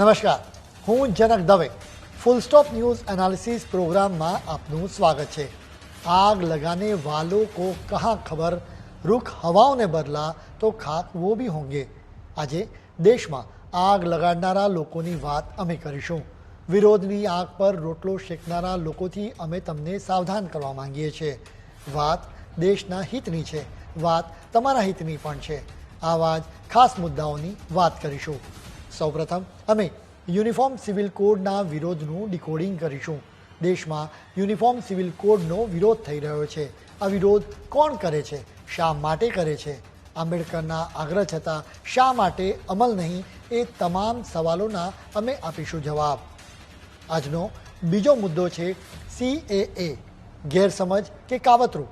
નમસ્કાર. હું Janak Dave. Full stop news analysis પ્રોગ્રામમાં આપનું સ્વાગત છે. આગ લગાને વાલો કો કહા ખબર, રૂખ હવાઓને બદલા તો ખાક વો ભી હોંગે. આજે દેશમાં આગ લગાડનારા લોકોની વાત અમે કરીશું. વિરોધની આગ પર રોટલો શેકનારા લોકોથી અમે તમને સાવધાન કરવા માંગીએ છીએ. વાત દેશના હિતની છે. વાત તમારા હિતની પણ છે. આવા જ ખાસ મુદ્દાઓની વાત કરીશું. સૌપ્રથમ અમે યુનિફોર્મ સિવિલ કોડના વિરોધનું ડિકોડિંગ કરીશું. દેશમાં યુનિફોર્મ સિવિલ કોડનો વિરોધ થઈ રહ્યો છે. આ વિરોધ કોણ કરે છે? શા માટે કરે છે? આંબેડકરના આગ્રહ છતાં શા માટે અમલ નહીં? એ તમામ સવાલોના અમે આપીશું જવાબ. આજનો બીજો મુદ્દો છે સીએએ ગેરસમજ કે કાવતરું?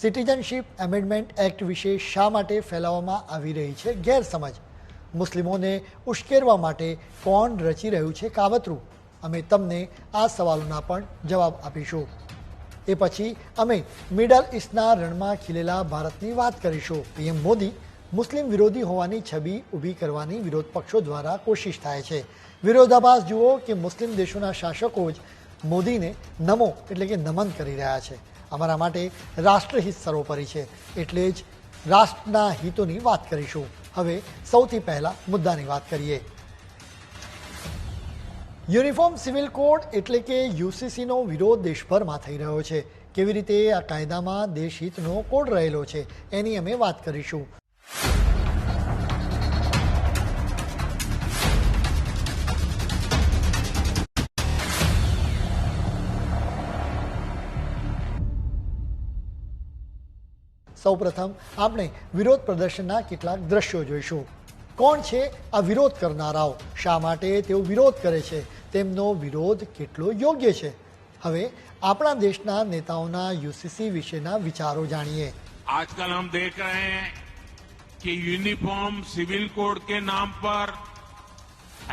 સિટીઝનશીપ એમેન્ડમેન્ટ એક્ટ વિશે શા માટે ફેલાવવામાં આવી રહી છે ગેરસમજ? મુસ્લિમોને ઉશ્કેરવા માટે કોણ રચી રહ્યું છે કાવતરું? અમે તમને આ સવાલોના પણ જવાબ આપીશું. એ પછી અમે મિડલ ઇસ્ટના રણમાં ખીલેલા ભારતની વાત કરીશું. પીએમ મોદી મુસ્લિમ વિરોધી હોવાની છબી ઊભી કરવાની વિરોધ પક્ષો દ્વારા કોશિશ થાય છે. વિરોધાભાસ જુઓ કે મુસ્લિમ દેશોના શાસકો જ મોદીને નમો એટલે કે નમન કરી રહ્યા છે. અમારા માટે રાષ્ટ્રહિત સર્વોપરી છે. એટલે જ રાષ્ટ્રના હિતોની વાત કરીશું. હવે સૌથી પહેલા મુદ્દાની વાત કરીએ. યુનિફોર્મ સિવિલ કોડ એટલે કે યુસીસીનો વિરોધ દેશભરમાં થઈ રહ્યો છે. કેવી રીતે આ કાયદામાં દેશહિતનો કોડ રહેલો છે, એની અમે વાત કરીશું. સૌપ્રથમ આપણે વિરોધ પ્રદર્શનના કેટલાક દ્રશ્યો જોઈશું કોણ છે આ વિરોધ કરનારાઓ શા માટે તેઓ વિરોધ કરે છે તેમનો વિરોધ કેટલો યોગ્ય છે હવે આપણા દેશના નેતાઓના યુસીસી વિશેના વિચારો જાણીએ आजकल हम देख रहे हैं कि यूनिफॉर्म सिविल कोड के नाम पर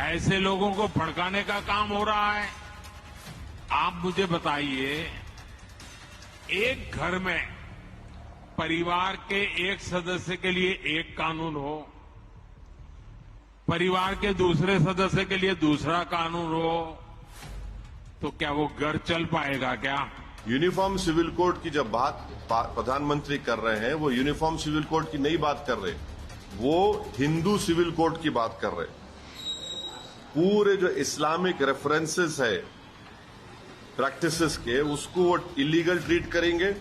ऐसे लोगों को भड़काने का काम हो रहा है आप मुझे बताइए एक घर में परिवार के एक सदस्य के लिए एक कानून हो, परिवार के दूसरे सदस्य के लिए दूसरा कानून हो तो क्या वो घर चल पाएगा क्या? यूनिफॉर्म सिविल कोड की जब बात प्रधानमंत्री कर रहे हैं, वो यूनिफॉर्म सिविल कोड की नई बात कर रहे, वो हिंदू सिविल कोड की बात कर रहे। पूरे जो इस्लामिक रेफरेंसेस है, प्रैक्टिसेस के, उसको वो इलीगल ट्रीट करेंगे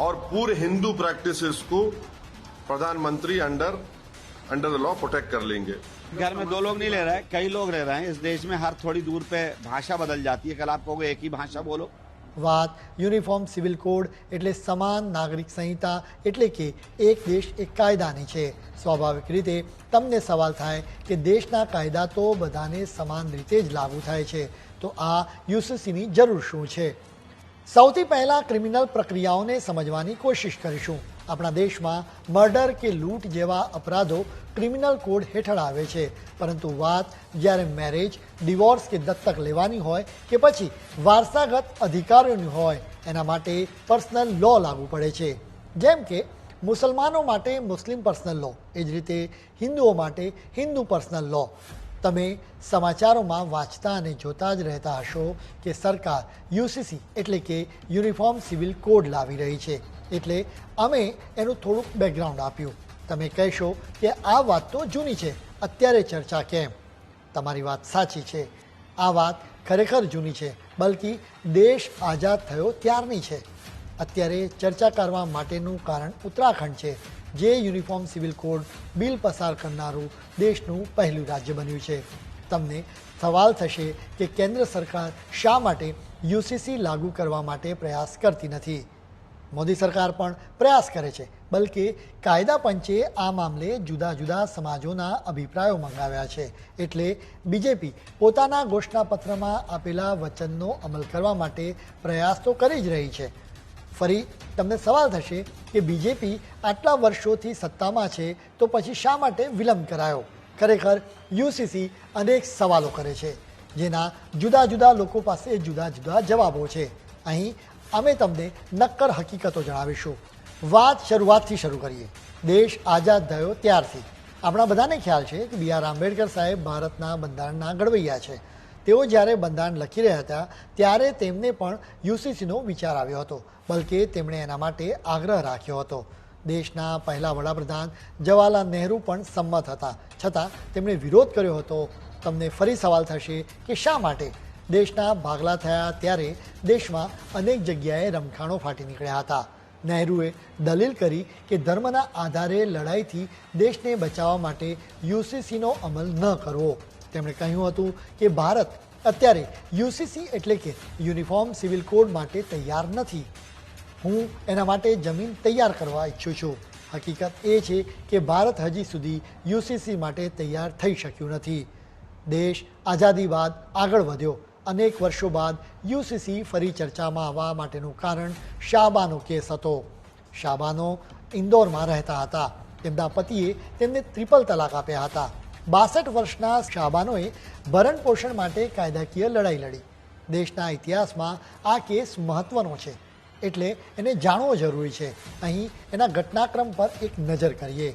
और पूरे हिंदू प्रैक्टिसेस को प्रधानमंत्री under under the law protect कर लेंगे घर में दो लोग नहीं ले रहे हैं कई लोग रह रहे हैं इस देश में हर थोड़ी दूर पे भाषा बदल जाती है कल आप कहोगे एक ही भाषा बोलो વાત યુનિફોર્મ સિવિલ કોડ એટલે સમાન નાગરિક સંહિતા એટલે કે એક દેશ એક કાયદાની છે સ્વાભાવિક રીતે તમને સવાલ થાય કે દેશના કાયદા તો બધાને સમાન રીતે જ લાગુ થાય છે તો આ યુસીસીની જરૂર શું છે સૌથી પહેલા ક્રિમિનલ પ્રક્રિયાઓને સમજવાની કોશિશ કરીશું. આપણા દેશમાં મર્ડર કે લૂંટ જેવા અપરાધો ક્રિમિનલ કોડ હેઠળ આવે છે. પરંતુ વાત જ્યારે મેરેજ, ડિવોર્સ કે દત્તક લેવાની હોય કે પછી વારસાગત અધિકારોની હોય, એના માટે પર્સનલ લો લાગુ પડે છે. જેમ કે મુસલમાનો માટે મુસ્લિમ પર્સનલ લો, એ જ રીતે હિન્દુઓ માટે હિન્દુ પર્સનલ લો. તમે સમાચારોમાં વાંચતા અને જોતા જ રહેતા હશો કે સરકાર યુસીસી એટલે કે યુનિફોર્મ સિવિલ કોડ લાવી રહી છે. એટલે અમે એનું થોડુંક બેકગ્રાઉન્ડ આપ્યું. તમે કહેશો કે આ વાત તો જૂની છે. અત્યારે ચર્ચા કેમ? તમારી વાત સાચી છે. આ વાત ખરેખર જૂની છે, બલકી દેશ આઝાદ થયો ત્યારની છે. અત્યારે ચર્ચા કરવા માટેનું કારણ ઉત્તરાખંડ છે. જે યુનિફોર્મ સિવિલ કોડ બિલ પસાર કરનારું દેશનું પહેલું રાજ્ય બન્યું છે. તમને સવાલ થશે કે કેન્દ્ર સરકાર શા માટે યુસીસી લાગુ કરવા માટે પ્રયાસ કરતી નથી? મોદી સરકાર પણ પ્રયાસ કરે છે, બલકે કાયદા પંચે આ મામલે જુદા જુદા સમાજોના અભિપ્રાયો મંગાવ્યા છે. એટલે બીજેપી પોતાના ઘોષણાપત્રમાં આપેલા વચનનો અમલ કરવા માટે પ્રયાસ તો કરી જ રહી છે. ફરી તમને સવાલ થશે કે બીજેપી આટલા વર્ષોથી સત્તામાં છે, તો પછી શા માટે વિલંબ કરાયો? ખરેખર યુસીસી અનેક સવાલો કરે છે, જેના જુદા જુદા લોકો પાસે જુદા જુદા જવાબો છે. અહીં અમે તમને નક્કર હકીકતો જણાવીશું. વાત શરૂઆતથી શરૂ કરીએ. દેશ આઝાદ થયો ત્યારથી. આપણા બધાને ખ્યાલ છે કે બી આર આંબેડકર સાહેબ ભારતના બંધારણના ઘડવૈયા છે. તેઓ જ્યારે બંધારણ લખી રહ્યા હતા, ત્યારે તેમને પણ યુસીસીનો વિચાર આવ્યો હતો, બલકે તેમણે એના માટે આગ્રહ રાખ્યો હતો. દેશના પહેલા વડાપ્રધાન જવાહરલાલ નહેરુ પણ સંમત હતા. છતાં તેમણે વિરોધ કર્યો હતો. તમને ફરી સવાલ થશે કે શા માટે? દેશના ભાગલા થયા ત્યારે દેશમાં અનેક જગ્યાએ રમખાણો ફાટી નીકળ્યા હતા. નહેરુએ દલીલ કરી કે ધર્મના આધારે લડાઈથી દેશને બચાવવા માટે યુસીસીનો અમલ ન કરવો. તેમણે કહ્યું હતું કે ભારત અત્યારે યુસીસી એટલે કે યુનિફોર્મ સિવિલ કોડ માટે તૈયાર નથી. હું એના માટે જમીન તૈયાર કરવા ઈચ્છું છું. હકીકત એ છે કે ભારત હજી સુધી યુસીસી માટે તૈયાર થઈ શક્યું નથી. દેશ આઝાદી બાદ આગળ વધ્યો. અનેક વર્ષો બાદ યુસીસી ફરી ચર્ચામાં આવવા માટેનું કારણ શાબાનો કેસ હતો. શાબાનો ઇન્દોરમાં રહેતા હતા. તેમના પતિએ તેમને ત્રિપલ તલાક આપ્યા હતા. બાસઠ વર્ષના શાબાનોએ ભરણ પોષણ માટે કાયદાકીય લડાઈ લડી. દેશના ઇતિહાસમાં આ કેસ મહત્વનો છે. એટલે એને જાણવો જરૂરી છે. અહીં એના ઘટનાક્રમ પર એક નજર કરીએ.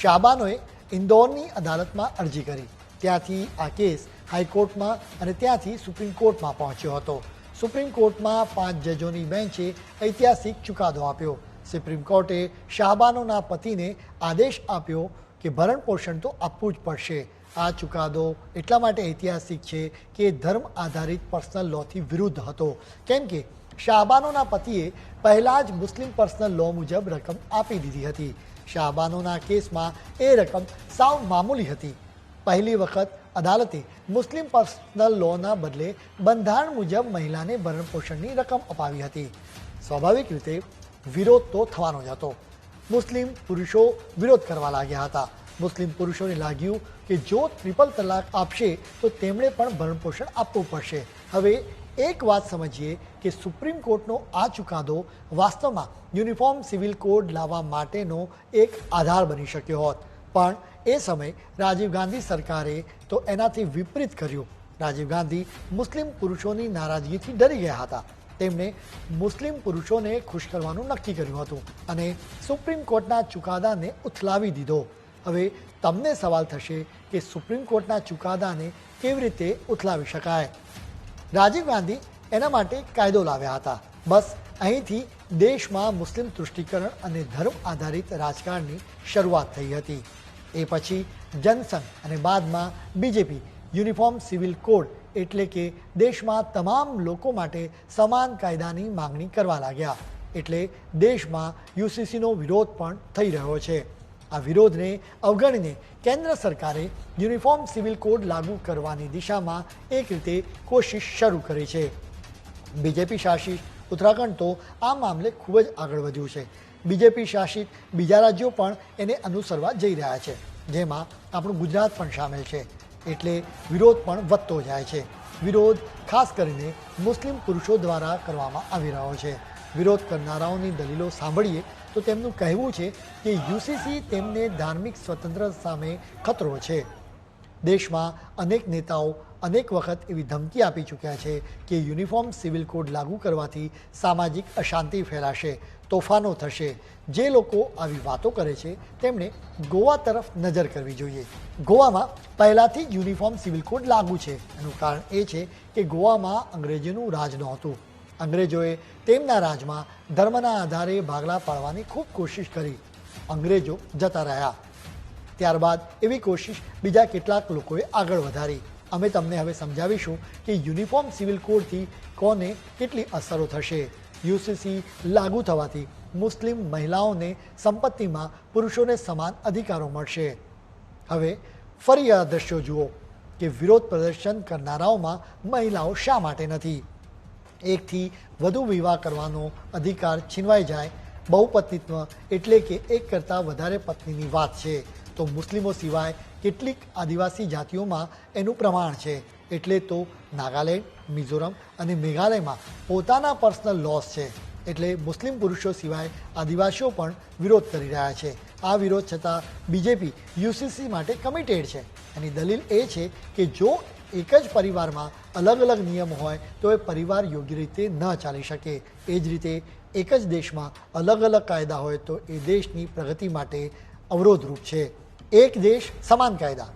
શાબાનોએ ઇન્દોરની અદાલતમાં અરજી કરી. ત્યાંથી આ કેસ હાઈકોર્ટમાં અને ત્યાંથી સુપ્રીમ કોર્ટમાં પહોંચ્યો હતો. સુપ્રીમ કોર્ટમાં પાંચ જજોની બેન્ચે ઐતિહાસિક ચુકાદો આપ્યો. સુપ્રીમ કોર્ટે શાહબાનોના પતિને આદેશ આપ્યો કે ભરણ પોષણ તો આપવું જ પડશે. આ ચુકાદો એટલા માટે ઐતિહાસિક છે કે ધર્મ આધારિત પર્સનલ લોથી વિરુદ્ધ હતો. કેમ કે શાહબાનોના પતિએ પહેલાં જ મુસ્લિમ પર્સનલ લો મુજબ રકમ આપી દીધી હતી. શાહબાનોના કેસમાં એ રકમ સાવ મામૂલી હતી. પહેલી વખત અદાલતે મુસ્લિમ પર્સનલ લોના બદલે બંધારણ મુજબ મહિલાને ભરણપોષણની રકમ અપાવી હતી. સ્વાભાવિક રીતે વિરોધ તો થવાનો જ હતો. મુસ્લિમ પુરુષો વિરોધ કરવા લાગ્યા હતા. મુસ્લિમ પુરુષોને લાગ્યું કે જો ટ્રિપલ તલાક આપશે, તો તેમણે પણ ભરણપોષણ આપવું પડશે. હવે એક વાત સમજીએ કે સુપ્રીમ કોર્ટનો આ ચુકાદો વાસ્તવમાં યુનિફોર્મ સિવિલ કોડ લાવવા માટેનો એક આધાર બની શક્યો હોત. પણ એ સમયે રાજીવ ગાંધી સરકારે તો એનાથી વિપરીત કર્યું. રાજીવ ગાંધી મુસ્લિમ પુરુષોની નારાજગીથી ડરી ગયા હતા. તેમણે મુસ્લિમ પુરુષોને ખુશ કરવાનું નક્કી કર્યું હતું અને સુપ્રીમ કોર્ટના ચુકાદાને ઉથલાવી દીધો. હવે તમને સવાલ થશે કે સુપ્રીમ કોર્ટના ચુકાદાને કેવી રીતે ઉથલાવી શકાય? રાજીવ ગાંધી એના માટે કાયદો લાવ્યા હતા. બસ અહીંથી દેશમાં મુસ્લિમ તુષ્ટિકરણ અને ધર્મ આધારિત રાજકારણની શરૂઆત થઈ હતી. એ પછી જનસંઘ અને બાદમાં બીજેપી યુનિફોર્મ સિવિલ કોડ એટલે કે દેશમાં તમામ લોકો માટે સમાન કાયદાની માંગણી કરવા લાગ્યા. એટલે દેશમાં યુસીસીનો વિરોધ પણ થઈ રહ્યો છે. આ વિરોધને અવગણીને કેન્દ્ર સરકારે યુનિફોર્મ સિવિલ કોડ લાગુ કરવાની દિશામાં એક રીતે કોશિશ શરૂ કરી છે. બીજેપી શાસિત ઉત્તરાખંડ તો આ મામલે ખૂબ જ આગળ વધ્યું છે. બીજેપી શાસિત બીજા રાજ્યો પણ એને અનુસરવા જઈ રહ્યા છે, જેમાં આપણું ગુજરાત પણ સામેલ છે. એટલે વિરોધ પણ વધતો જાય છે. વિરોધ ખાસ કરીને મુસ્લિમ પુરુષો દ્વારા કરવામાં આવી રહ્યો છે. વિરોધ કરનારાઓની દલીલો સાંભળીએ તો તેમનું કહેવું છે કે યુસીસી તેમને ધાર્મિક સ્વતંત્રતા સામે ખતરો છે. દેશમાં અનેક નેતાઓ અનેક વખત એવી ધમકી આપી ચૂક્યા છે કે યુનિફોર્મ સિવિલ કોડ લાગુ કરવાથી સામાજિક અશાંતિ ફેલાશે. તોફાનો થશે. જે લોકો આવી વાતો કરે છે, તેમણે ગોવા તરફ નજર કરવી જોઈએ. ગોવામાં પહેલાંથી યુનિફોર્મ સિવિલ કોડ લાગુ છે. એનું કારણ એ છે કે ગોવામાં અંગ્રેજીનું રાજ નહોતું. અંગ્રેજોએ તેમના રાજમાં ધર્મના આધારે ભાગલા પાડવાની ખૂબ કોશિશ કરી. અંગ્રેજો જતા રહ્યા. ત્યારબાદ એવી કોશિશ બીજા કેટલાક લોકોએ આગળ વધારી. અમે તમને હવે સમજાવીશું કે યુનિફોર્મ સિવિલ કોડથી કોને કેટલી અસરો થશે. યુસીસી લાગુ થવાથી મુસ્લિમ મહિલાઓને સંપત્તિમાં પુરુષોને સમાન અધિકારો મળશે. હવે ફરી આ દ્રશ્યો જુઓ કે વિરોધ પ્રદર્શન કરનારાઓમાં મહિલાઓ શા માટે નથી? એકથી વધુ વિવાહ કરવાનો અધિકાર છીનવાઈ જાય બહુપતિત્વ એટલે કે એક કરતાં વધારે પત્નીની વાત છે. તો મુસ્લિમો સિવાય કેટલીક આદિવાસી જાતિઓમાં એનું પ્રમાણ છે. એટલે તો નાગાલેન્ડ, મિઝોરમ અને મેઘાલયમાં પોતાના પર્સનલ લોસ છે. એટલે મુસ્લિમ પુરુષો સિવાય આદિવાસીઓ પણ વિરોધ કરી રહ્યા છે. આ વિરોધ છતાં બીજેપી, યુસીસી માટે કમિટેડ છે. એની દલીલ એ છે કે જો એક જ પરિવારમાં અલગ અલગ નિયમ હોય, તો એ પરિવાર યોગ્ય રીતે ન ચાલી શકે. એ જ રીતે એક જ દેશમાં અલગ અલગ કાયદા હોય, તો એ દેશની પ્રગતિ માટે અવરોધરૂપ છે. એક દેશ સમાન કાયદા